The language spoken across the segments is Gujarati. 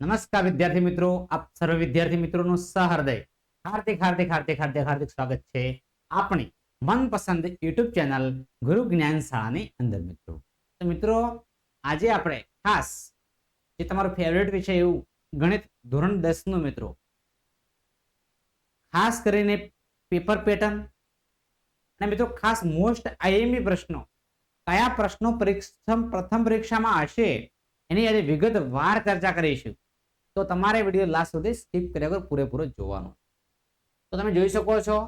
નમસ્કાર વિદ્યાર્થી મિત્રો, આપ સર્વ વિદ્યાર્થી મિત્રોનું સહૃદય હાર્દિક હાર્દિક હાર્દિક હાર્દિક હાર્દિક સ્વાગત છે આપણી મનપસંદ યુટ્યુબ ચેનલ ગુરુ જ્ઞાન શાળાની અંદર મિત્રો. તો મિત્રો, આજે આપણે ખાસ જે તમારો ફેવરેટ વિષય એવું ગણિત ધોરણ દસનું મિત્રો, ખાસ કરીને પેપર પેટર્ન અને મિત્રો ખાસ મોસ્ટ આઈએમઈ પ્રશ્નો, કયા પ્રશ્નો પરીક્ષા પ્રથમ પરીક્ષામાં હશે એની આજે વિગતવાર ચર્ચા કરીશું. તો તમારે વીડિયો લાસ્ટ સુધી સ્કીપ કર્યા વગર પૂરેપૂરો જોવાનો. તો તમે જોઈ શકો છો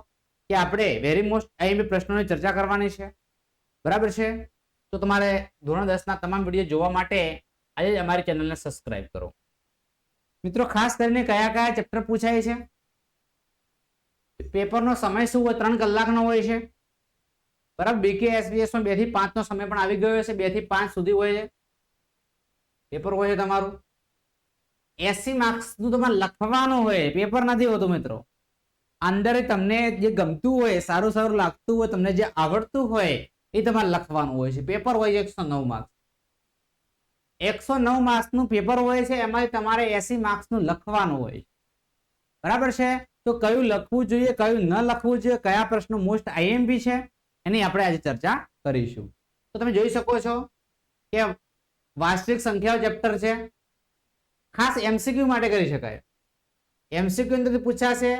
કે આપણે વેરી મોસ્ટ આઈએમપી પ્રશ્નોની ચર્ચા કરવાની છે. બરાબર છે? તો તમારે ધોરણ દસના તમામ વીડિયો જોવા માટે આજે જ અમારી ચેનલને સબસ્ક્રાઇબ કરો. મિત્રો, ખાસ કરીને કયા કયા ચેપ્ટર પૂછાય છે? પેપરનો સમય શું હોય? ત્રણ કલાકનો હોય છે. બરાબર? બીકે એસબીએસમાં બેથી પાંચનો સમય પણ આવી ગયો છે. બેથી પાંચ સુધી હોય છે. પેપર હોય છે તમારું. એસી માર્ક્સનું તમારે લખવાનું હોય પેપર નથી હોતું મિત્રો. અંદર તમને જે ગમતું હોય, સારું સારું લાગતું હોય, તમને જે આવડતું હોય, એ તમારે લખવાનું હોય છે. પેપર હોય છે એકસો નવ માર્ક્સ એકસો નવ માર્ક્સનું પેપર હોય છે, એમાં તમારે એસી માર્ક્સનું લખવાનું હોય. બરાબર છે? તો કયું લખવું જોઈએ, કયું ન લખવું જોઈએ, કયા પ્રશ્નો મોસ્ટ આઈએમપી છે, એની આપણે આજે ચર્ચા કરીશું. તો તમે જોઈ શકો છો કે વાસ્તવિક સંખ્યાઓ ચેપ્ટર છે. ખાસ એમસીક્યુ માટે કરી શકાય. એમસીક્યુ અંદરથી પૂછાશે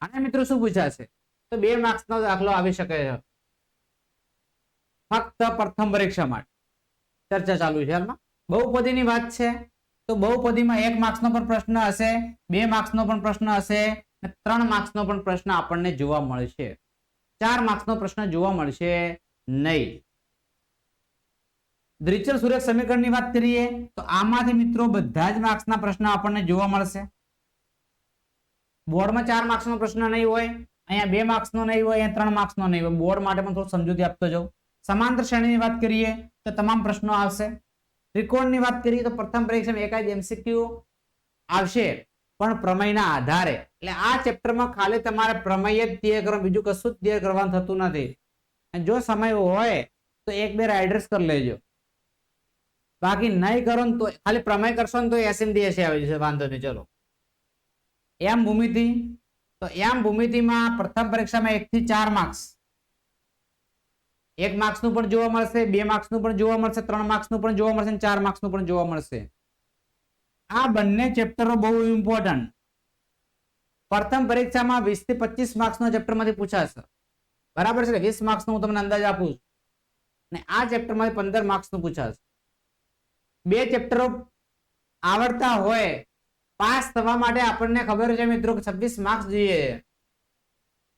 અને મિત્રો શું પૂછાશે? તો બે માર્ક્સ નો દાખલો આવી શકે છે. ફક્ત પ્રથમ પરીક્ષા માટે. ચર્ચા ચાલુ છે હાલમાં. બહુપદીની વાત છે. તો બહુપદીમાં એક માર્ક્સ નો પણ પ્રશ્ન હશે, બે માર્ક્સ નો પણ પ્રશ્ન હશે અને ત્રણ માર્ક્સ નો પણ પ્રશ્ન આપણને જોવા મળશે. ચાર માર્ક્સ નો પ્રશ્ન જોવા મળશે નહીં. દ્વિચલ સુરેખ સમીકરણની વાત કરીએ, તો આમાંથી મિત્રો બધા જ માર્ક્સના પ્રશ્ન આપણને જોવા મળશે. બોર્ડમાં ચાર માર્ક્સનો પ્રશ્ન નહીં હોય, અહીંયા બે માર્ક્સનો નહીં હોય, અહીંયા ત્રણ માર્ક્સનો નહીં હોય. બોર્ડ માટે પણ થોડું સમજૂતી આપતો જાઉં. સમાંતર શ્રેણીની વાત કરીએ, તો તમામ પ્રશ્નો આવશે. ત્રિકોણની વાત કરીએ, તો પ્રથમ પરીક્ષામાં એકાદ એમસીક્યુ આવશે, પણ પ્રમેયના આધારે. એટલે આ ચેપ્ટરમાં ખાલી તમારે પ્રમેય જ ધ્યેય કરવાનું, બીજું કશું જ ધ્યેય કરવાનું થતું નથી. જો સમય હોય, તો એક બે રાઇડર્સ કરી લેજો. બાકી નહીં કરો ને તો ખાલી પ્રમેય કરશો ને તો એસએમ ડીએસએ આવી જશે, વાંધો નહીં, ચલો. એમ ભૂમિતિ, તો એમ ભૂમિતિમાં પ્રથમ પરીક્ષામાં એક થી ચાર માર્ક્સ એક માર્ક્સનું પણ જોવા મળશે, બે માર્ક્સનું પણ જોવા મળશે, ત્રણ માર્ક્સનું પણ જોવા મળશે ચાર માર્ક્સનું પણ જોવા મળશે. આ બંને ચેપ્ટરો બહુ ઇમ્પોર્ટન્ટ પ્રથમ પરીક્ષામાં વીસથી પચીસ માર્ક્સ નો ચેપ્ટરમાંથી પૂછાશે. બરાબર છે વીસ માર્ક્સનું હું તમને અંદાજ આપું છું. અને આ ચેપ્ટરમાંથી પંદર માર્ક્સનું પૂછાશે. બે ચેપ્ટરો આવડતા હોય, પાસ થવા માટે આપણને ખબર છે મિત્રો છવ્વીસ માર્ક્સ જોઈએ.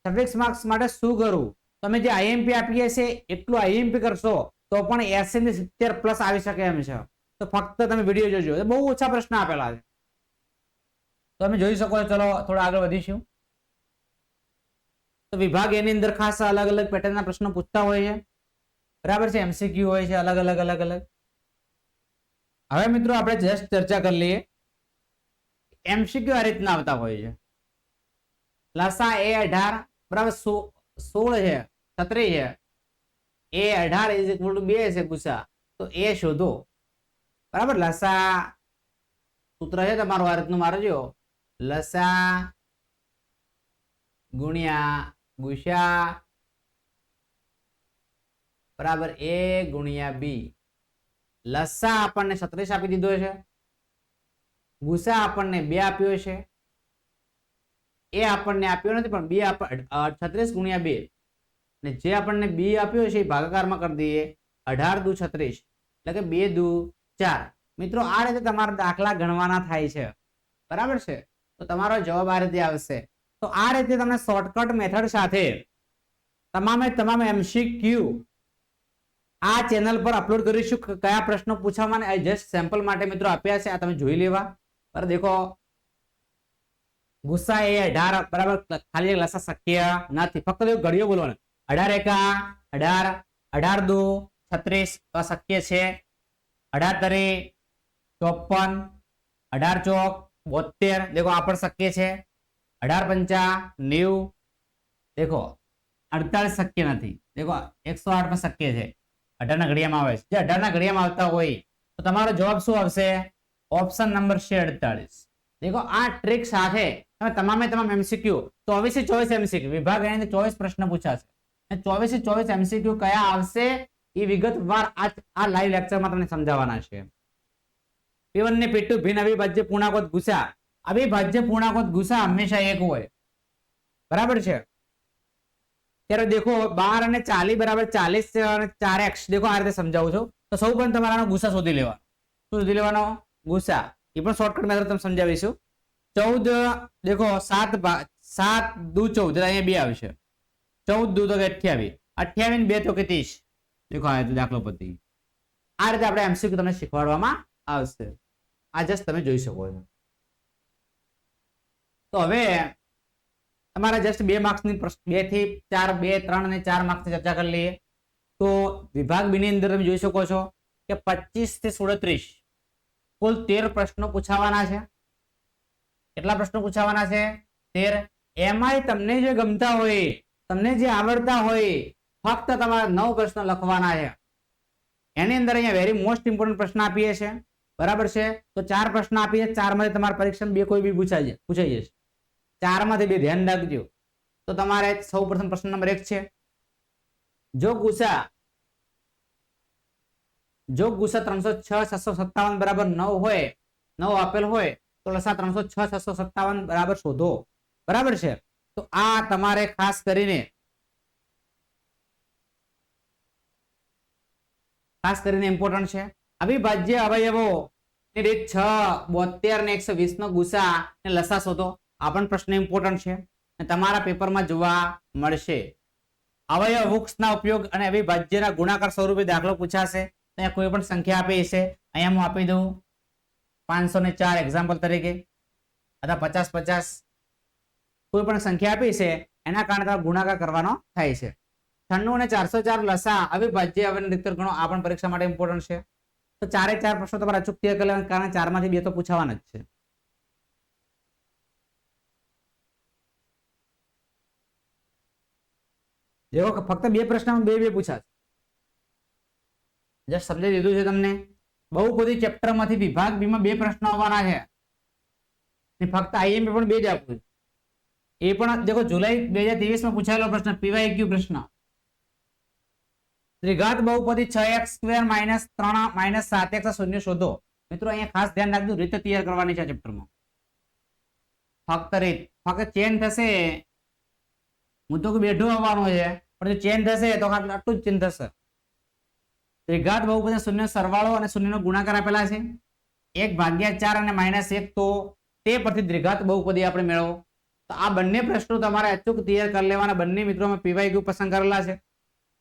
છવ્વીસ માર્ક્સ માટે શું કરવું તમે જે આઈએમપી આપીએ છે એટલું આઈએમપી કરશો, તો પણ એસી ને સિત્તેર પ્લસ આવી શકે એમ છે. તો ફક્ત તમે વીડિયો જોજો. બહુ ઓછા પ્રશ્ન આપેલા છે. તો તમે જોઈ શકો છો. ચલો, થોડા આગળ વધીશું. તો વિભાગ એની અંદર ખાસ અલગ અલગ પેટર્નના પ્રશ્નો પૂછતા હોય છે. બરાબર છે? એમસીક્યુ હોય છે અલગ અલગ અલગ અલગ હવે મિત્રો આપણે જસ્ટ ચર્ચા કરી લઈએ. એમસીક્યુ આ રીતના આવતા હોય છે. લસા એ અઢાર, બરાબર સોળ છે, છત્રી છે. એ અઢાર ઇઝ ઇક્વલ ટુ બે છે ગુસા. તો એ શોધો. બરાબર? લસા સૂત્ર છે તમારું આ રીતનું મારજો લસા ગુણ્યા ગુસા બરાબર એ ગુણ્યા બી. લસા આપણને છત્રીસ આપી દીધો છે. ગુસા આપણને બે આપ્યો છે. એ આપણને આપ્યો નથી, પણ બે છત્રીસ ગુણ્યા બે. ને જે આપણને બી આપ્યો છે એ ભાગાકારમાં કરી દઈએ. અઢાર દુ છત્રીસ, એટલે કે બે દુ ચાર. મિત્રો, આ રીતે તમારા દાખલા ગણવાના થાય છે. બરાબર છે? તો તમારો જવાબ આ રીતે આવશે. તો આ રીતે તમને શોર્ટકટ મેથડ સાથે તમામે તમામ એમસીક્યુ આ ચેનલ પર અપલોડ કરીશું. કયા પ્રશ્નો પૂછવામાં જસ્ટ સેમ્પલ માટે મિત્રો આપ્યા છે. આ તમે જોઈ લેવા. બરાબર, દેખો. ગુસ્સા એ અઢાર, બરાબર ખાલી લસા શક્ય નથી. ફક્ત ઘડીઓ બોલવાનું. અઢાર એકા, અઢાર અઢાર દુ, છત્રીસ, અશક્ય છે. અઢાર તરી ચોપન, અઢાર ચોક બોતેર દેખો, આ પણ શક્ય છે. અઢાર પંચા નેવું. દેખો અડતાલીસ શક્ય નથી. દેખો, એકસો આઠમાં શક્ય છે. અઢારના ઘડિયામાં આવે છે. જે અઢારના ઘડિયામાં આવતા હોય, તો તમારો જવાબ શું આવશે? ઓપ્શન નંબર છે અડતાલીસ દેખો, આ ટ્રીક સાથે તમે તમામે તમામ એમસીક્યુ ચોવીસે ચોવીસ એમસીક્યુ વિભાગ એની ચોવીસ પ્રશ્ન પૂછાશે. ચોવીસ ચોવીસે એમસીક્યુ કયા આવશે? એ વિગતવાર આ લાઈવ લેક્ચરમાં તમને સમજાવવાના છે. પી ને પી ટુ ભિન્ન અવિભાજ્ય પૂર્ણાંકોત ગુસા અવિભાજ્ય પૂર્ણાંકોત ગુસા હંમેશા એક હોય. બરાબર છે? ત્યારે દેખો બાર અને ચાલીસ બરાબર ચાલીસ અને ચાર એક્સ. દેખો આ રીતે સમજાવું છું. તો સૌ પણ તમારે ગુસ્સા શોધી લેવાનો. શું શોધી લેવાનો? ગુસ્સા. એ પણ શોર્ટકટ મેથડ તમે સમજાવીશું. ચૌદ, દેખો, સાત સાત દુ ચૌદ. અહીંયા બે આવશે. ચૌદ દુ તો કે અઠ્યાવીસ અઠ્યાવીસ બે તો કે ત્રીસ. દેખો, આ રીતે દાખલો પતી આ રીતે આપણે એમસીક્યુ તમને શીખવાડવામાં આવશે. આ જસ્ટ તમે જોઈ શકો છો. તો હવે તમારા જસ્ટ બે માર્ક્સની બેથી ચાર, બે, ત્રણ અને ચાર માર્ક્સની ચર્ચા કરી લઈએ. તો વિભાગ બીની અંદર તમે જોઈ શકો છો કે પચીસથી સુડત્રીસ કુલ તેર પ્રશ્નો પૂછાવાના છે. કેટલા પ્રશ્નો પૂછાવાના છે? તેર. એમાંય તમને જે ગમતા હોય, તમને જે આવડતા હોય, ફક્ત તમારે નવ પ્રશ્ન લખવાના છે. એની અંદર અહીંયા વેરી મોસ્ટ ઇમ્પોર્ટન્ટ પ્રશ્ન આપીએ છે બરાબર છે? તો ચાર પ્રશ્ન આપીએ, ચારમાંથી તમારા પરીક્ષામાં બે કોઈ બી પૂછાઈ જાય પૂછાઈ જશે. ચારમાંથી બે ધ્યાન રાખજો. તો તમારે સૌ પ્રથમ પ્રશ્ન નંબર એક છે. જો ગુસા જો ગુસા ત્રણસો છ, છસો સત્તાવન બરાબર નવ હોય, નવ આપેલ હોય, તો લસા ત્રણસો છ, છસો સત્તાવન બરાબર શોધો. બરાબર છે? તો આ તમારે ખાસ કરીને ખાસ કરીને ઇમ્પોર્ટન્ટ છે. અવિભાજ્ય અવયવો રીત છ બોતેર ને એકસો વીસ નો ગુસા ને લસા શોધો. આ પણ પ્રશ્ન ઇમ્પોર્ટન્ટ છે. અને તમારા પેપરમાં જોવા મળશે. અવયવ વૃક્ષના ઉપયોગ અને અવિભાજ્યના ગુણાકાર સ્વરૂપે દાખલો પૂછાશે. અહીંયા કોઈ પણ સંખ્યા આપી છે અહીંયા હું આપી દઉં પાંચસો ને ચાર એક્ઝામ્પલ તરીકે. અથવા પચાસ પચાસ. કોઈ પણ સંખ્યા આપી છે એના કારણે તમારે ગુણાકાર કરવાનો થાય છે. છન્નું અને ચારસો ચાર લસા અવિભાજ્ય અવયવ રીતે ગણો આ પણ પરીક્ષા માટે ઇમ્પોર્ટન્ટ છે. તો ચારે ચાર પ્રશ્નો તમારે અચૂક ક્લિયર કરી લેવાના કારણ ચારમાંથી બે તો પૂછાવાના જ છે. જેવો કે ફક્ત બે પ્રશ્નમાં બે બે પૂછાશે જસ્ટ સમજાઈ દીધું છે તમને? બહુપદી ચેપ્ટરમાંથી વિભાગ બીમાં બે પ્રશ્નો આવવાના છે. ને ફક્ત આઈએમપી પણ બે જ આપું એ પણ દેખો, જુલાઈ બે હજાર ત્રેવીસમાં પૂછાયેલો પ્રશ્ન, પીવાય ક્યુ પ્રશ્ન? ત્રિઘાત બહુપદી છ એક્સ સ્ક્વેર માઇનસ ત્રણ માઇનસ સાત એક્સ શૂન્ય શોધો. મિત્રો, અહીંયા ખાસ ધ્યાન રાખજો, રીતે તૈયાર કરવાની છે ચેપ્ટરમાં. ફક્ત રીત. ફક્ત ચેન્જ થશે હું તો બેઠો આવવાનો છે. પણ જો ચેન્જ થશે તો આટલું જ ચેન્જ થશે. ત્રિઘાત બહુપદી શૂન્ય સરવાળો અને શૂન્યનો ગુણાકાર આપેલા છે. એક ભાગ્યા ચાર અને માઇનસ એક તો તે પરથી દ્વિઘાત બહુપદી આપણે મેળવો. તો આ બંને પ્રશ્નો તમારે અચૂક તૈયાર કરી લેવાના. બંને મિત્રોમાં પીવાય ગયું પસંદ કરેલા છે.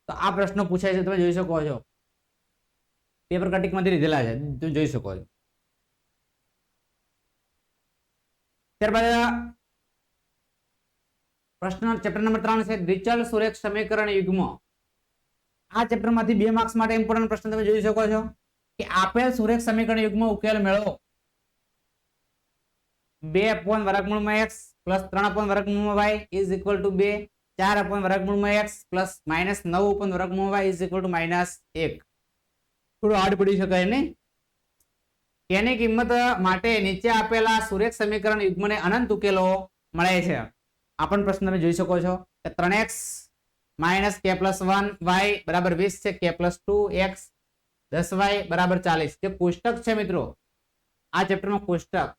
તો આ પ્રશ્નો પૂછાય છે, તમે જોઈ શકો છો. પેપર કટિંગમાંથી લીધેલા છે. તમે જોઈ શકો છો. ત્યારબાદ પ્રશ્ન ચેપ્ટર નંબર ત્રણ છે, દ્વિચલ સુરેખ સમીકરણ યુગ્મ. આ ચેપ્ટરમાંથી બે માર્ક્સ માટે ઇમ્પોર્ટન્ટ પ્રશ્ન તમે જોઈ શકો છો કે આપેલ સુરેખ સમીકરણ યુગ્મ ઉકેલ મેળવો. બે અપોન વર્ગમૂળમાં એક્સ પ્લસ ત્રણ અપોન વર્ગમૂળમાં વાય ઇઝ ઇક્વલ ટુ બે. ચાર અપોન વર્ગમૂળમાં એક્સ પ્લસ માઇનસ નવ અપોન વર્ગમૂળમાં y is equal to minus એક. થોડું હાર્ડ પડી શકાય નહીં. તેની કિંમત માટે નીચે આપેલા સુરેખ સમીકરણ યુગ્મને અનંત ઉકેલો મળે છે. આ પણ પ્રશ્ન તમે જોઈ શકો છો કે ત્રણ એક્સ માઇનસ કે પ્લસ વન વાય બરાબર વીસ છે, કે પ્લસ ટુ એક્સ દસ વાય બરાબર ચાલીસ. જે કોષ્ટક છે મિત્રો, આ ચેપ્ટરમાં કોષ્ટક.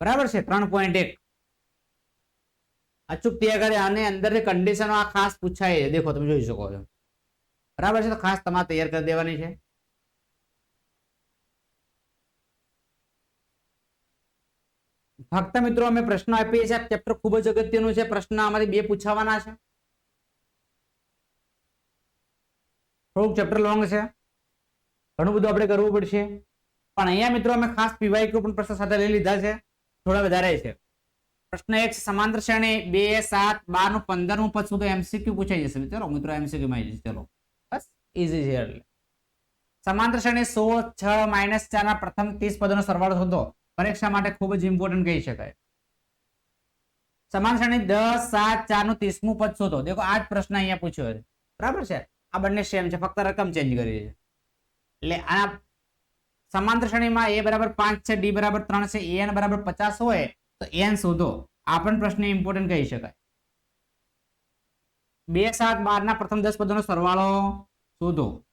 બરાબર છે, ત્રણ પોઈન્ટ એક. અચૂક તૈયાર કરે અને અંદર કન્ડિશનો આ ખાસ પૂછાય દેખો તમે જોઈ શકો છો. બરાબર છે, તો ખાસ તમારે તૈયાર કરી દેવાની છે. ફક્ત મિત્રો, અમે પ્રશ્નો આપીએ છીએ. ચેપ્ટર ખૂબ જ અગત્યનું છે. પ્રશ્ન આમાંથી બે પૂછાવાના છે. થોડુંક ચેપ્ટર લોંગ છે. ઘણું બધું આપણે કરવું પડશે. પણ અહીંયા મિત્રો, અમે ખાસ પીવાય પણ પ્રશ્ન સાથે લઈ લીધા છે. થોડા વધારે છે. પ્રશ્ન એક સમાંતર શ્રેણી બે, સાત બારનું પંદરનું પછી તો એમસીક્યુ પૂછાઈ જશે. ચલો મિત્રો એમસીક્યુ માં આવી જશે. ચલો. બસ ઈઝી છે એટલે. સમાંતર શ્રેણી સોળ, છ, માઇનસ ચાર ના પ્રથમ ત્રીસ પદોનો સરવાળો શોધો પરીક્ષા માટે ખૂબ જ ઇમ્પોર્ટન્ટ કહી શકાય. સમાન શ્રેણી દસ, સાત ચારનું ત્રીસમું પદ શોધો. દેખો, આ જ પ્રશ્ન અહીંયા પૂછ્યો છે. બરાબર છે? આ બંને સેમ છે. ફક્ત રકમ ચેન્જ કરી છે. એટલે આ સમાંતર શ્રેણીમાં એ બરાબર પાંચ છે ડી બરાબર ત્રણ છે એન બરાબર પચાસ હોય, તો એન શોધો. આ પણ પ્રશ્ન ઇમ્પોર્ટન્ટ કહી શકાય. બે, સાત બાર ના પ્રથમ દસ પદોનો સરવાળો શોધો.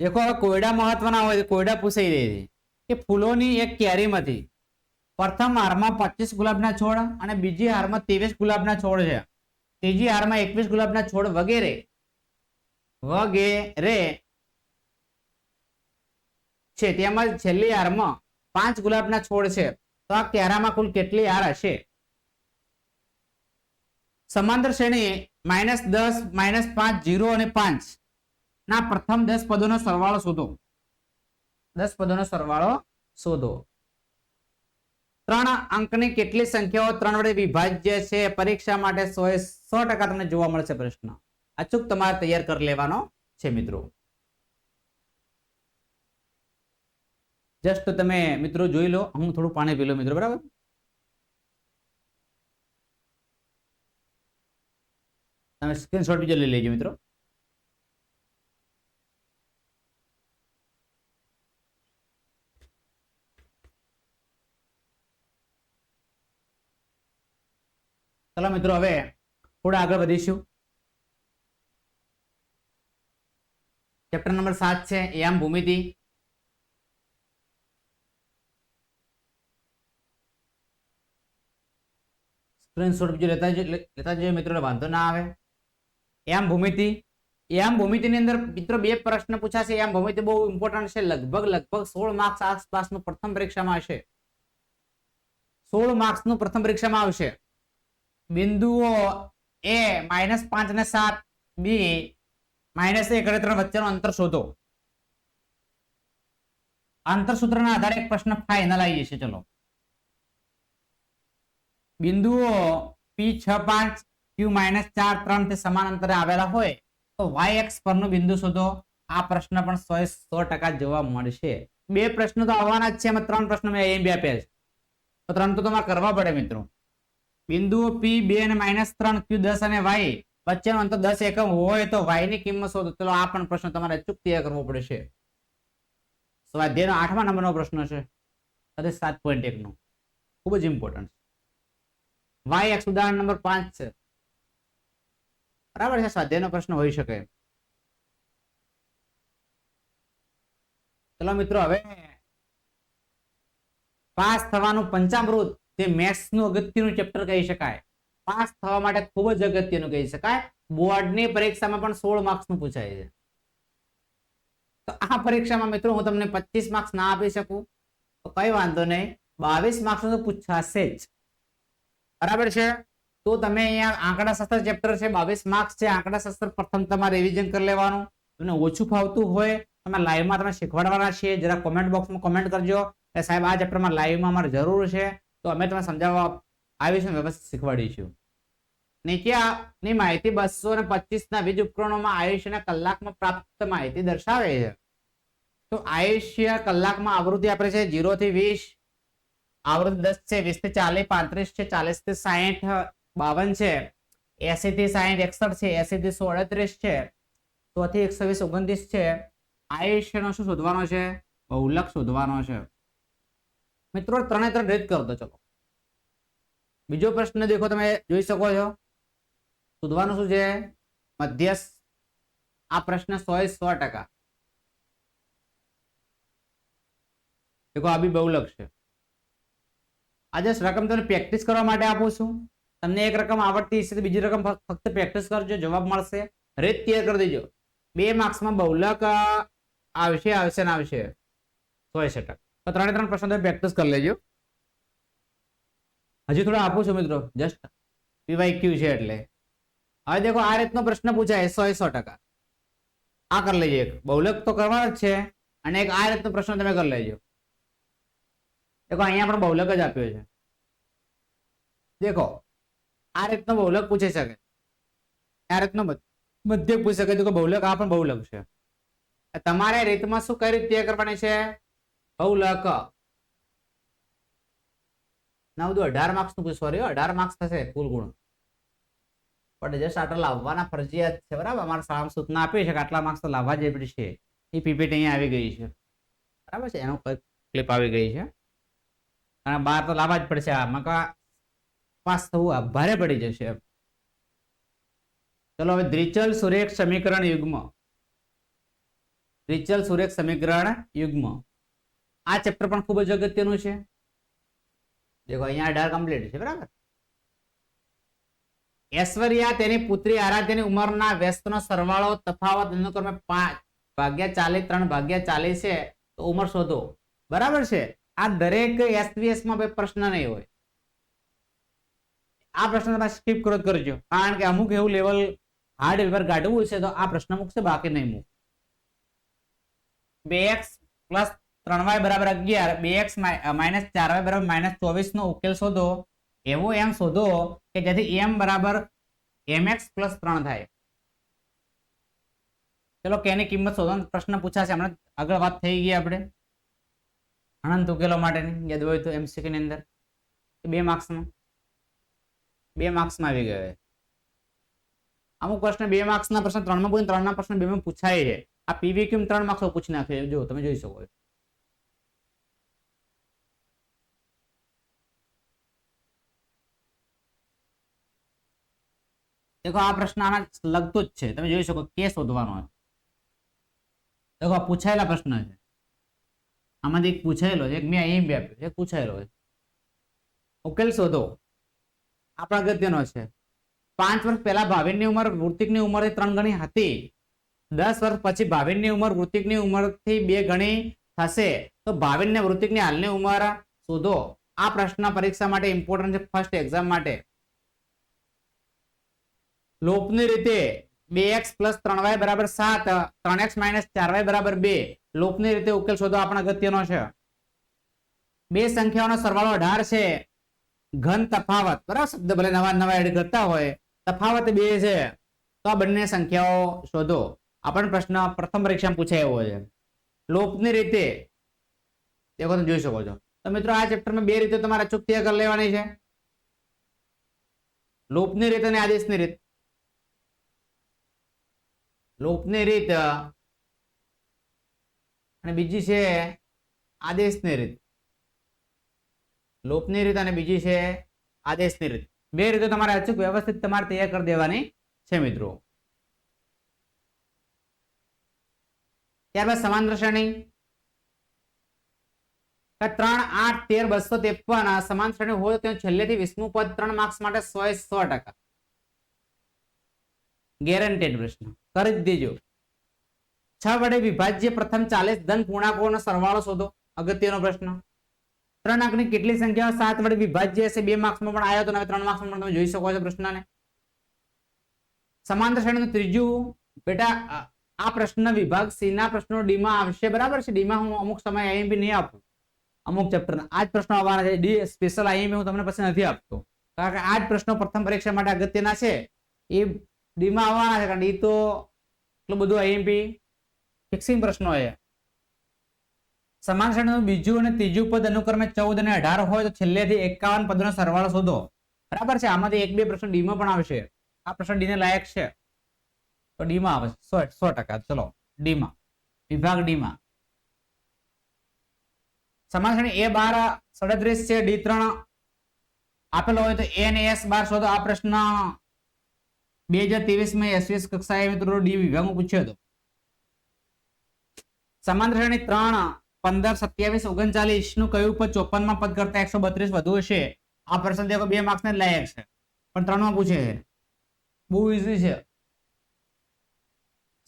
દેખો, હવે કોયડા મહત્વના હોય કોયડા પૂછાઈ રહી કે ફૂલોની એક કેરીમાંથી પ્રથમ હારમાં પચીસ ગુલાબના છોડ અને બીજી હારમાં ત્રેવીસ ગુલાબના છોડ છે. ત્રીજી હારમાં એકવીસ ગુલાબના છોડ વગેરે. વગેરે છે. તેમજ છેલ્લી હારમાં પાંચ ગુલાબના છોડ છે. તો આ ક્યારામાં કુલ કેટલી હાર હશે? સમાંતર શ્રેણી માઇનસ દસ, માઇનસ પાંચ, જીરો અને પાંચ. ના, પ્રથમ દસ પદોનો સરવાળો શોધો. દસ પદોનો સરવાળો શોધો. ત્રણ અંકની કેટલી સંખ્યાઓ ત્રણ વડે વિભાજ્ય છે? પરીક્ષા માટે સો એ સો ટકા તમને જોવા મળશે પ્રશ્ન. અચૂક તમારે તૈયાર કરી લેવાનો છે મિત્રો. જસ્ટ તમે મિત્રો જોઈ લો. હું થોડું પાણી પી લો મિત્રો, બરાબર? તમે સ્ક્રીનશોટ બીજો લઈ લેજો મિત્રો. ચલો મિત્રો, હવે થોડા આગળ વધીશું. ચેપ્ટર નંબર સાત છે એમ ભૂમિતિ. સ્ક્રીનશોટ બીજું લેતા લેતા જોઈએ મિત્રો વાંધો ના આવે. એમ ભૂમિતિ. એમ ભૂમિતિની અંદર મિત્રો બે પ્રશ્ન પૂછાશે. એમ ભૂમિતિ બહુ ઇમ્પોર્ટન્ટ છે. લગભગ લગભગ સોળ માર્ક્સ આસપાસનું પ્રથમ પરીક્ષામાં હશે. સોળ માર્ક્સનું પ્રથમ પરીક્ષામાં આવશે. બિંદુઓ એ માઇનસ પાંચ ને સાત બી માઇનસ એક અને ત્રણ વચ્ચેનો અંતર શોધો. આંતર સૂત્રના આધારે એક પ્રશ્ન ફાઇનલ આવી જશે, ચલો. બિંદુઓ પી છ પાંચ ક્યુ માઇનસ ચાર, ત્રણ તે સમાન અંતરે આવેલા હોય, તો વાય એક્સ પરનું બિંદુ શોધો. આ પ્રશ્ન પણ સો એ સો ટકા જોવા મળશે. બે પ્રશ્નો તો આવવાના જ છે, એમાં ત્રણ પ્રશ્નો મેં એમ બે આપ્યા છે. તો ત્રણ તો તમારે કરવા પડે, મિત્રો. બિંદુઓ પી બે અને માઇનસ ત્રણ ક્યુ દસ અને વાય વચ્ચેનો અંતર દસ એકમ હોય તો વાયની કિંમત શોધો. ચલો આ પણ પ્રશ્ન તમારે ચૂકતી કરવો પડશે. સ્વાધ્યાયનો આઠમા નંબરનો પ્રશ્ન છે. સાથે સાત પોઈન્ટ એકનો. ખૂબ જ ઇમ્પોર્ટન્ટ વાય એક્સ ઉદાહરણ નંબર પાંચ છે. બરાબર છે? સ્વાધ્યાયનો પ્રશ્ન હોઈ શકે. ચલો મિત્રો, હવે પાસ થવાનું પંચામૃત. જે મેથ્સનું અગત્યનું ચેપ્ટર કહી શકાય. પાસ થવા માટે ખૂબ જ અગત્યનું કહી શકાય. બોર્ડની પરીક્ષામાં પણ સોળ માર્ક્સનું પૂછાય છે. તો આ પરીક્ષામાં મિત્રો હું તમને પચીસ માર્ક્સ ના આપી શકું. તો કઈ વાંધો નહીં. બાવીસ માર્ક્સ તો પૂછાશે જ. બરાબર છે? તો તમે અહીંયા આંકડા શાસ્ત્ર ચેપ્ટર છે, બાવીસ માર્ક્સ છે આંકડા શાસ્ત્ર પ્રથમ તમારે રિવિઝન કરી લેવાનું. તમને ઓછું ફાવતું હોય, તમે લાઈવમાં તમે શીખવાડવાના છીએ. જરા કોમેન્ટ બોક્સમાં કોમેન્ટ કરજો. સાહેબ, આ ચેપ્ટરમાં લાઈવમાં અમારે જરૂર છે. તો અમે તમને સમજાવવા આવીશું વ્યવસ્થિત શીખવાડીશું. નીચેની માહિતી બસો ને પચીસના વીજ ઉપકરણોમાં આયુષ્યના કલાકમાં પ્રાપ્ત માહિતી દર્શાવે છે. તો આયુષ્ય કલાકમાં આવૃત્તિ આપે છે જીરો થી વીસ, આવૃત્તિ દસ છે વીસથી ચાલીસ, પાંત્રીસ છે ચાલીસથી સાહીઠ બાવન છે એસી થી સાહીઠ એકસઠ છે એસી થી સો અડત્રીસ છે સો થી એકસો વીસ ઓગણત્રીસ છે. આયુષ્યનો શું શોધવાનો છે? બહુલક શોધવાનો છે. મિત્રો, ત્રણે ત્રણ રીત કરો તો ચલો. બીજો પ્રશ્ન દેખો તમે, જોઈ શકો છો. શોધવાનું શું છે? મધ્યસ્થ. આ પ્રશ્ન સો એ સો ટકા. દેખો, આ બી બહુલક છે. આજે રકમ તમને પ્રેક્ટિસ કરવા માટે આપું છું. તમને એક રકમ આવડતી હશે તો બીજી રકમ ફક્ત પ્રેક્ટિસ કરજો, જવાબ મળશે. રીત ક્લિયર કરી દેજો. બે માર્ક્સમાં બહુલક આવશે આવશે ને આવશે. સો ટકા. તો ત્રણે ત્રણ પ્રશ્નો પ્રેક્ટિસ કરી લેજો. હજી થોડા આપું છું મિત્રો જસ્ટ પીવાય ક્યુ છે એટલે. હવે દેખો, આ રીતનો પ્રશ્ન પૂછાય સો સો ટકા. આ કરી લેજો એક. બહુલક તો કરવાનો જ છે, અને એક આ રીતનો પ્રશ્ન તમે કરી લેજો. દેખો, અહીંયા પણ બહુલક જ આપ્યો છે. દેખો, આ રીતનો બહુલક પૂછી શકે. આ રીતનો મધ્ય પૂછી શકે. તો બહુલક, આ પણ બહુલક છે. તમારે રીતમાં શું કઈ રીતે કરવાની છે? બહુલક નવ દો અઢાર માર્ક્સનું સોરી અઢાર માર્ક્સ થશે કુલ ગુણ. પણ જસ્ટ આટલા લાવવાના ફરજિયાત છે, બરાબર? અમારા શાળામાં સૂચના આપી છે કે આટલા માર્ક્સ તો લાવવા જ છે. એ પીપીટી અહીંયા આવી ગઈ છે. બરાબર છે? એનો ક્લિપ આવી ગઈ છે. અને બાર તો લાવવા જ પડશે આમાં કા પાસ થવું આ ભારે પડી જશે. ચલો હવે દ્વિચલ સુરેખ સમીકરણ યુગ્મ. દ્વિચલ સુરેખ સમીકરણ યુગ્મ. આ ચેપ્ટર પણ ખૂબ જ અગત્યનું છે. દેખો, અહીંયા અઢાર કમ્પ્લીટ છે, બરાબર? ઐશ્વર્યા તેની પુત્રી આરાધ્યની ઉંમરના વ્યસ્તનો સરવાળો તફાવત અનુક્રમે પાંચ ભાગ્યા ચાલીસ, ત્રણ ભાગ્યા ચાલીસ છે, તો ઉંમર શોધો. બરાબર છે? આ દરેક એસપીએસમાં પ્રશ્ન નહીં હોય. આ પ્રશ્ન તમે સ્કીપ કરો, કરજો. કારણ કે અમુક એવું લેવલ હાર્ડ પેપર કાઢવું છે, તો આ પ્રશ્ન મૂકશે, બાકી નહીં મૂક. બે એક્સ પ્લસ ત્રણ વાય બરાબર અગિયાર, બે એક્સ માઇનસ ચાર વાય બરાબર માઇનસ ચોવીસ નો ઉકેલ શોધો. એવો એમ શોધો કે જેથી એમ બરાબર એમ એક્સ પ્લસ ત્રણ થાય. ચલો કેની કિંમત શોધવાનો પ્રશ્ન પૂછાશે. હમણાં આગળ વાત થઈ ગઈ આપણે. અનંત ઉકેલો માટેની. યાદ હોય તો એમસીક્યુ ની અંદર. બે માર્ક્સમાં. બે માર્ક્સમાં આવી ગયો. અમુક પ્રશ્ન બે માર્ક્સના પ્રશ્ન ત્રણમાં પૂછે ત્રણના પ્રશ્ન બેમાં પૂછાય છે. આ પીવી ક્યુમ ત્રણ માર્ક્સ પૂછી નાખ્યો જો, તમે જોઈ શકો છો. દેખો, આ પ્રશ્ન આના લગતો જ છે. તમે જોઈ શકો કે શોધવાનો છે. દેખો, આ પૂછાયેલા પ્રશ્ન છે. આમાંથી એક પૂછાયેલો છે, એક મેં એમ બે આપ્યો છે પૂછાયેલો છે. ઉકેલ શોધો. આપણા અગત્યનો છે. પાંચ વર્ષ પહેલા ભાવિનની ઉંમર વૃત્તિકની ઉંમરથી ત્રણ ગણી હતી. દસ વર્ષ પછી ભાવિનની ઉંમર વૃત્તિકની ઉંમરથી બે ગણી થશે. તો ભાવિનને ને વૃત્તિકની હાલની ઉંમર શોધો. આ પ્રશ્ન પરીક્ષા માટે ઇમ્પોર્ટન્ટ છે ફર્સ્ટ એક્ઝામ માટે. લોપની રીતે બે એક્સ પ્લસ ત્રણ વાય બરાબર સાત, ત્રણ એક્સ માઇનસ ચાર વાય બરાબર બે. લોપની રીતે ઉકેલ શોધો આપણા અગત્યનો છે. બે સંખ્યાઓનો સરવાળો અઢાર છે. ઘન તફાવત, બરાબર? શબ્દ ભલે નવા નવા એડ કરતા હોય, તફાવત બે છે. તો આ બંને સંખ્યાઓ શોધો. આપણને પ્રશ્ન પ્રથમ પરીક્ષામાં પૂછાય એવો છે. લોપની રીતે, દેખો તમે જોઈ શકો છો. તો મિત્રો, આ ચેપ્ટરમાં બે રીતે તમારે અચૂક કરી લેવાની છે. લોપની રીત અને આદેશની રીત. લોપની રીત. અને બીજી છે આદેશની રીત. લોપની રીત અને બીજી છે આદેશની રીત. બે રીતો તમારે અચૂક વ્યવસ્થિત તમારે તૈયાર કરી દેવાની છે મિત્રો. ત્યારબાદ સમાંતર શ્રેણી. ત્રણ, આઠ, તેર બસો ત્રેપન સમાન શ્રેણી હોય તો છેલ્લેથી વીસમું પદ ત્રણ માર્ક્સ માટે સો એ સો ટકા. ગેરંટેડ પ્રશ્ન. કરી જ દેજો. છ વડે વિભાજ્ય પ્રથમ ચાલીસ ધન પૂર્ણાંકોનો સરવાળો શોધો. અગત્યનો પ્રશ્ન. ત્રણ અંકની કેટલી સંખ્યા સાત વડે વિભાજ્ય હશે? બે માર્ક્સમાં પણ આવ્યો તો ત્રણ માર્ક્સમાં પણ તમે જોઈ શકો છો પ્રશ્નને. સમાંતર શ્રેણીનું ત્રીજું. બેટા, આ- પ્રશ્ન વિભાગ સી પ્રશ્નો ડી માં આવશે. બરાબર છે? ડી માં હું અમુક સમય આઈએમપી નહીં આપું. અમુક ચેપ્ટર આ જ પ્રશ્નો આવવાના છે. ડી સ્પેશિયલ આઈએમપી હું તમને પછી નથી આપતો. કારણ કે આ જ પ્રશ્નો પ્રથમ પરીક્ષા માટે અગત્યના છે. એ ડી માં આવવાના છે, કારણ ડી તો એટલું બધું આઈએમપી ફિક્સિંગ પ્રશ્નો છે. સમાન શ્રેણીનું બીજું અને ત્રીજું પદ અનુક્રમે ચૌદ અને અઢાર હોય તો છેલ્લેથી એકાવન પદનો સરવાળો શોધો. બરાબર છે? આમાંથી એક બે પ્રશ્ન ડીમાં પણ આવશે. આ પ્રશ્ન ડી ને લાયક છે. તો ડીમાં આવે સો સો ટકા. ચલો, ડીમાં. વિભાગ ડી માં સમાન શ્રેણી એ બાર, સાડત્રીસ છે, ડી ત્રણ આપેલો હોય તો એ અને એસ બાર શોધો. આ પ્રશ્ન બે હજાર ત્રેવીસમાં એસવીએસ કક્ષાએ મિત્રો ડી વિભાગમાં પૂછ્યો હતો. સમાંતર શ્રેણી ત્રણ, પંદર, સત્યાવીસ, ઓગણચાલીસનું કયું પદ ચોપનમાં પદ કરતા એકસો બત્રીસ વધુ હશે? આ પ્રશ્ન દેખો, બે માર્ક્સ ને લાયક છે. પણ ત્રણમાં પૂછે છે. બહુ ઇઝી છે.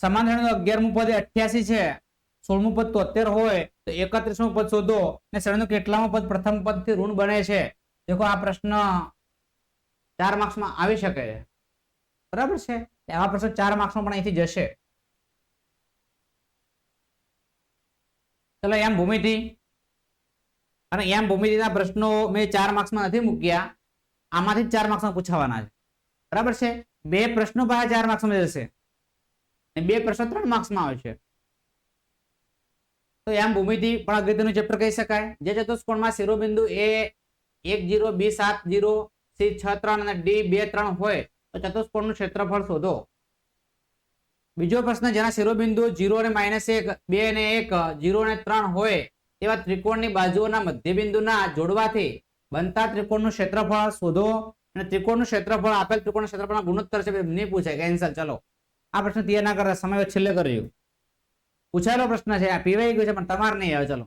સમાન શ્રેણી અગિયારમું પદ અઠ્યાસી છે. સોળમું પદ તોતેર હોય, તો એકત્રીસમું પદ શોધો. ને શ્રેણીનું કેટલામું પદ પ્રથમ પદથી ઋણ બને છે? દેખો, આ પ્રશ્ન ચાર માર્ક્સમાં આવી શકે છે. બરાબર છે? આવા પ્રશ્ન ચાર માર્ક્સમાં પણ અહીંથી જશે. ચલો એમ ભૂમિતિ. અને એમ ભૂમિતિના પ્રશ્નો મેં ચાર માર્ક્સમાં નથી મૂક્યા. આમાંથી ચાર માર્ક્સમાં પૂછાવાના છે. બરાબર છે? બે પ્રશ્નો પાછા ચાર માર્ક્સમાં જશે. બે પ્રશ્નો ત્રણ માર્ક્સમાં આવશે તો એમ ભૂમિતિ પણ અગત્યનું ચેપ્ટર કહી શકાય. જે ચતુષ્કોણમાં શિરોબિંદુ એ એક જીરો બી સાત જીરો સી છ ત્રણ અને ડી બે ત્રણ હોય. તો ચતુષ્કોણનું ક્ષેત્રફળ શોધો. બીજો પ્રશ્ન, જેના શિરોબિંદુ જીરો અને માઇનસ એક, બે અને એક, જીરો અને ત્રણ હોય તેવા ત્રિકોણની બાજુઓના મધ્યબિંદુના જોડવાથી બનતા ત્રિકોણનું ક્ષેત્રફળ શોધો. અને ત્રિકોણનું ક્ષેત્રફળ, આપેલ ત્રિકોણ ક્ષેત્રફળના ગુણોત્તર છે નહીં પૂછાય કેન્સલ ચલો. આ પ્રશ્ન તૈયાર ના કરે સમય છેલ્લે કર્યું પૂછાયેલો પ્રશ્ન છે, આ પીવાઈ ગયો છે, પણ તમારે નહીં આવે, ચલો.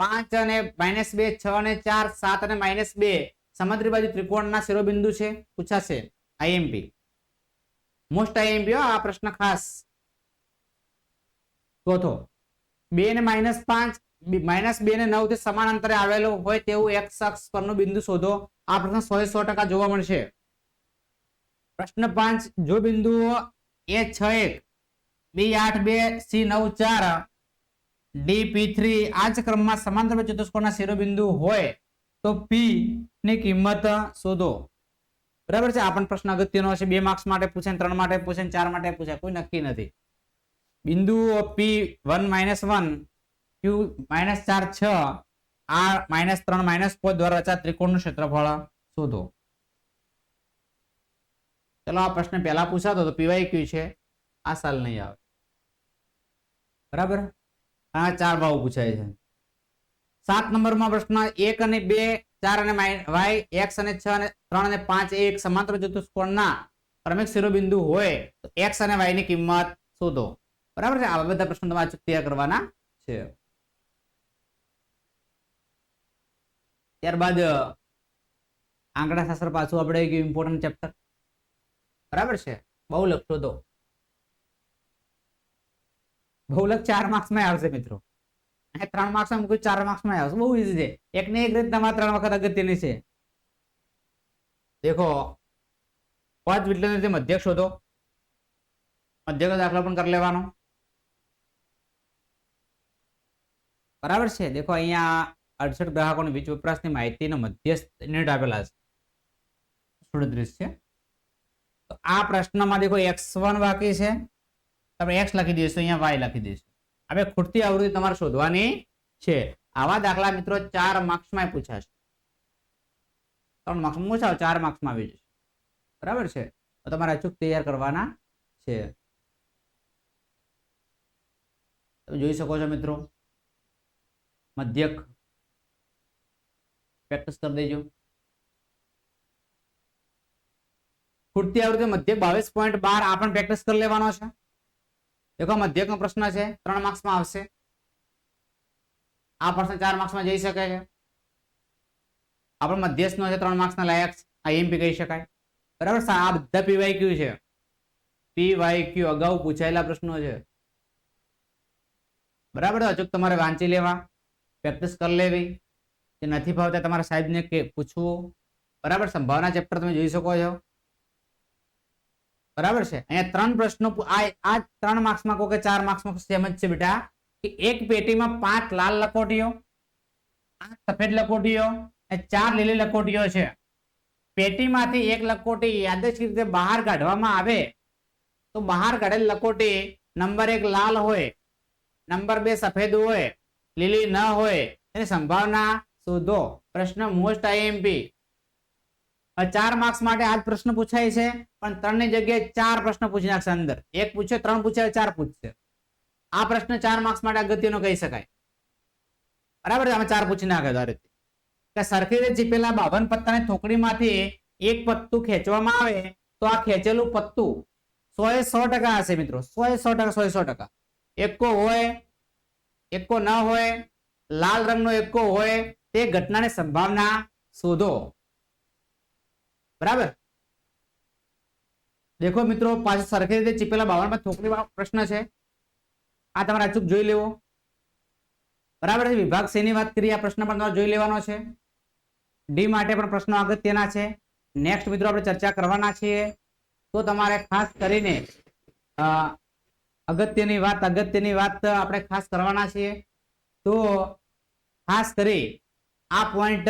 પાંચ અને માઇનસ બે, છ અને ચાર, સાત અને માઇનસ બે સમગ્રી બાજુ ત્રિકોણના શિરોબિંદુ છે, પૂછાશે. આઈએમપી મોસ્ટ આઈએમપી આ પ્રશ્ન ખાસ. ચોથો. બે ને માઇનસ પાંચ માઇનસ બે ને નવથી સમાન અંતરે આવેલો હોય તેવું એક શખ્સ પરનું બિંદુ શોધો. આ પ્રશ્ન સો સો ટકા જોવા મળશે. પ્રશ્ન પાંચ, જો બિંદુઓ એ છ એક બી આઠ બે સી નવ ચાર ડી પી થ્રી આ જ ક્રમમાં સમાંતર ચતુષ્કોણના શિરોબિંદુ હોય, તો પી ની કિંમત શોધો. બરાબર છે? આ પણ પ્રશ્ન અગત્યનો છે બે માર્ક્સ માટે પૂછે ત્રણ માટે પૂછે ચાર માટે પૂછે. કોઈ નક્કી નથી. બિંદુઓ P one minus one Q minus ચાર છ આર માઇનસ ત્રણ માઇનસ પાંચ દ્વારા રચાત ત્રિકોણનું ક્ષેત્રફળ શોધો. ચલો, આ પ્રશ્ન પહેલા પૂછાતો તો પીવાય ક્યુ છે? આ સાલ નહીં આવે. બરાબર? આ ચાર ભાવ પૂછાય છે. સાત નંબરમાં પ્રશ્ન એક અને બે ચાર અને વાય, એક્સ અને છ અને ત્રણ અને પાંચ એ એક સમાંતર ચતુષ્કોણના ક્રમિક શિરોબિંદુ હોય તો એક્સ અને વાયની કિંમત શોધો. બરાબર છે? આવા બધા પ્રશ્નો તમારે તૈયાર કરવાના છે. ત્યારબાદ આંકડા શાસ્ત્ર પાછું આપણે એક ઇમ્પોર્ટન્ટ ચેપ્ટર બરાબર છે? બહુલક શોધો. બહુલક ચાર માર્ક્સમાં આવશે મિત્રો. અહીં ત્રણ માર્ક્સમાં મૂક્યું, ચાર માર્ક્સમાં આવશે બહુ ઈઝી છે. એક ને એક રીત તમારે ત્રણ વખત અગત્યની છે. દેખો, પાંચ વિટલેન્દ્ર મધ્યક શોધો. મધ્યક દાખલો પણ કરી લેવાનો. બરાબર છે? દેખો, અહીંયા અડસઠ ગ્રાહકોની વીજ વપરાશની માહિતીનો મધ્યસ્થ યુનિટ આપેલા છે. સુડત્રીસ છે? તો આ પ્રશ્નમાં દેખો એક્સ વન બાકી છે. તમે એક્સ લખી દઈશું, અહીંયા વાય લખી દઈશું. હવે ખૂટતી આવૃત્તિ તમારે શોધવાની છે. આવા દાખલા મિત્રો ચાર માર્ક્સમાં પૂછાશે. ત્રણ માર્ક્સ પૂછાવ ચાર માર્ક્સમાં આવી જશે. બરાબર છે? તો તમારે અચૂક તૈયાર કરવાના છે. તમે જોઈ શકો છો મિત્રો. મધ્યક. પ્રેક્ટિસ કરી દેજો. ખૂટતી આવૃત્તિ મધ્યક બાવીસ પોઈન્ટ બાર આ પણ પ્રેક્ટિસ કરી લેવાનો છે. દેખો મધ્યકનો પ્રશ્ન છે, ત્રણ માર્ક્સમાં આવશે. આ પ્રશ્ન ચાર માર્ક્સમાં જઈ શકે છે. આ પણ મધ્યસ્થનો છે, ત્રણ માર્ક્સના લાયક આઈએમપી કહી શકાય. બરાબર? આ બધા પીવાય ક્યુ છે? પીવાય ક્યુ, અગાઉ પૂછાયેલા પ્રશ્નો છે. બરાબર? અચૂક તમારે વાંચી લેવા. પ્રેક્ટિસ કરી લેવી. જે નથી ફાવતા તમારા સાહેબને કે પૂછવું. બરાબર? સંભાવના ચેપ્ટર તમે જોઈ શકો છો. બરાબર છે? અહીંયા ત્રણ પ્રશ્નો આ ત્રણ માર્ક્સમાં કહો કે ચાર માર્ક્સમાં સેમ જ છે બેટા? કે એક પેટીમાં પાંચ લાલ લકોટીઓ આઠ સફેદ લકોટીઓ અને ચાર લીલી લકોટીઓ છે. પેટીમાંથી એક લકોટી યાદચ્છિક રીતે બહાર કાઢવામાં આવે, તો બહાર કાઢેલ લકોટી નંબર એક લાલ હોય, નંબર બે સફેદ હોય, લીલી ન હોય, એની સંભાવના શોધો. પ્રશ્ન મોસ્ટ આઈએમપી ચાર માર્ક્સ માટે આ પ્રશ્ન પૂછાય છે, પણ ત્રણની જગ્યાએ ચાર પ્રશ્ન પૂછી નાખશે અંદર. એક પૂછે ત્રણ પૂછે ચાર પૂછશે આ પ્રશ્ન ચાર માર્ક્સ માટે અગત્યનો કહી શકાય. બરાબર અમે ચાર પૂછી નાખે આ રીતે. કે સરખી રીતે ચીપેલા બાવન પત્તાની થોકડીમાંથી એક પત્તું ખેંચવામાં આવે, તો આ ખેંચેલું પત્તું સો એ સો ટકા હશે મિત્રો. સો એ સો ટકા સો એ સો ટકા. એકો હોય, એકો ન હોય, લાલ રંગનો એકો હોય, તે ઘટનાની સંભાવના શોધો. બરાબર? દેખો મિત્રો, પાછળ સરખી રીતે ચીપેલા બાવનમાં થોકડી પ્રશ્ન છે. આ તમારે અચૂક જોઈ લેવો. બરાબર છે? વિભાગ સી ની વાત કરીએ આ પ્રશ્ન પણ તમારે જોઈ લેવાનો છે. ડી માટે પણ પ્રશ્નો અગત્યના છે. નેક્સ્ટ મિત્રો, આપણે ચર્ચા કરવાના છીએ. તો તમારે ખાસ કરીને અગત્યની વાત અગત્યની વાત આપણે ખાસ કરવાના છીએ. તો ખાસ કરી, આ પોઈન્ટ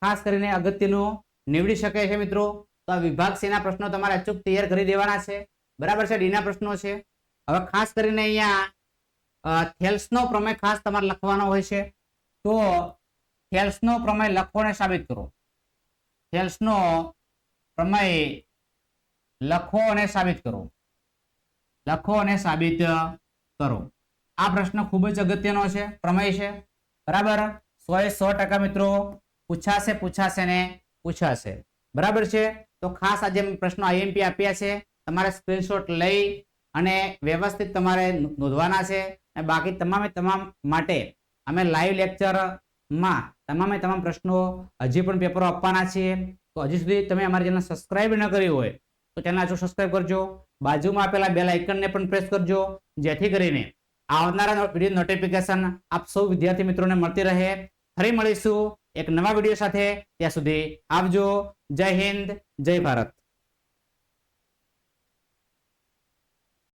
ખાસ કરીને અગત્યનું નીવડી શકે છે મિત્રો? તો આ વિભાગ સીના પ્રશ્નો તમારે અચૂક તૈયાર કરી દેવાના છે. બરાબર છે? ડીના પ્રશ્નો છે. હવે ખાસ કરીને અહીંયા થેલ્સનો પ્રમેય ખાસ તમારે લખવાનો હોય છે. તો થેલ્સનો પ્રમેય લખો અને સાબિત કરો. થેલ્સનો પ્રમેય લખો અને સાબિત કરો. લખો અને સાબિત કરો. આ પ્રશ્ન ખૂબ જ અગત્યનો છે. પ્રમેય છે. બરાબર? સો એ સો ટકા મિત્રો, પૂછાશે પૂછાશે ને પૂછાશે. બરાબર છે? તો ખાસ આજે પ્રશ્નો આઈએમપી આપ્યા છે. તમારે સ્ક્રીનશોટ લઈ અને વ્યવસ્થિત તમારે નોંધવાના છે. અને બાકી તમામે તમામ માટે અમે લાઈવ લેક્ચરમાં તમામે તમામ પ્રશ્નો હજી પણ પેપરો આપવાના છીએ તો હજી સુધી તમે અમારી ચેનલ સબસ્ક્રાઇબ ન કરી હોય તો ચેનલ હજુ સબસ્ક્રાઇબ કરજો. બાજુમાં આપેલા બેલ આઇકનને પણ પ્રેસ કરજો. જેથી કરીને આવનારા વીડિયો નોટિફિકેશન આપ સૌ વિદ્યાર્થી મિત્રોને મળતી રહે. ફરી મળીશું. એક નવા વીડિયો સાથે ત્યાં સુધી આવજો. જય હિન્દ જય ભારત.